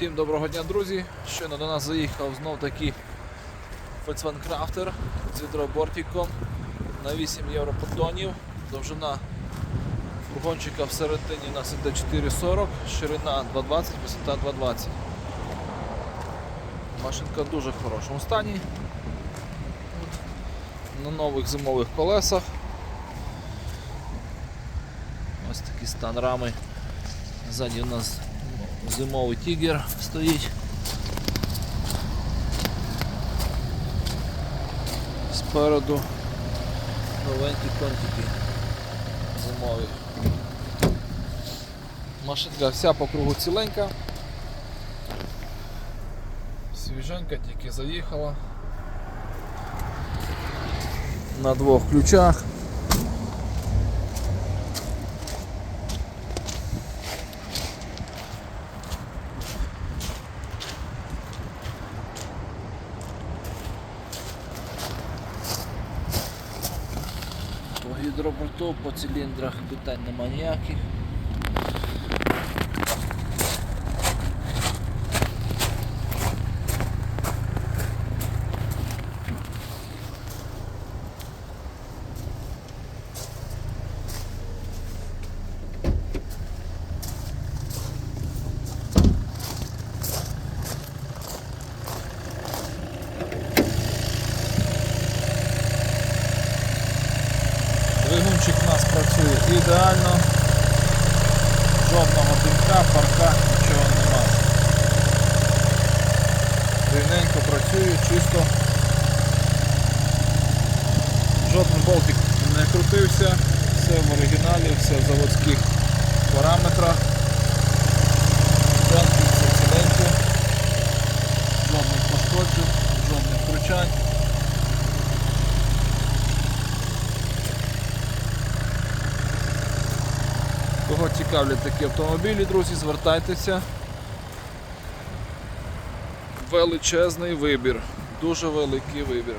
Всім доброго дня, друзі! Щойно до нас заїхав знов такий Volkswagen з гідробортиком на 8 євро поддонів. Довжина фургончика всередині у нас іде 4,40, ширина 2,20, висота 2,20. Машинка в дуже хорошому стані. На нових зимових колесах. Ось такий стан рами. Ззаді у нас зимовий тігер стоїть. Спереду новенькі контики зимові. Машинка вся по кругу ціленька. Свіженька тільки заїхала. На двох ключах. Гідроборту, по циліндрах питань нема ніяких. Двигунчик у нас працює ідеально. Жодного димка, парка, нічого немає. Рівненько працює, чисто. Жодний болтик не крутився, все в оригіналі, все в заводських Кого цікавлять такі автомобілі, друзі, звертайтеся. Величезний вибір, дуже великий вибір.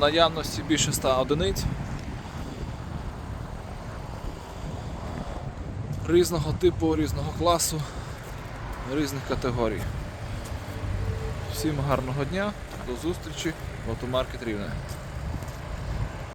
Наявності більше 100 одиниць. Різного типу, різного класу, різних категорій. Всім гарного дня, до зустрічі в автомаркет Рівне.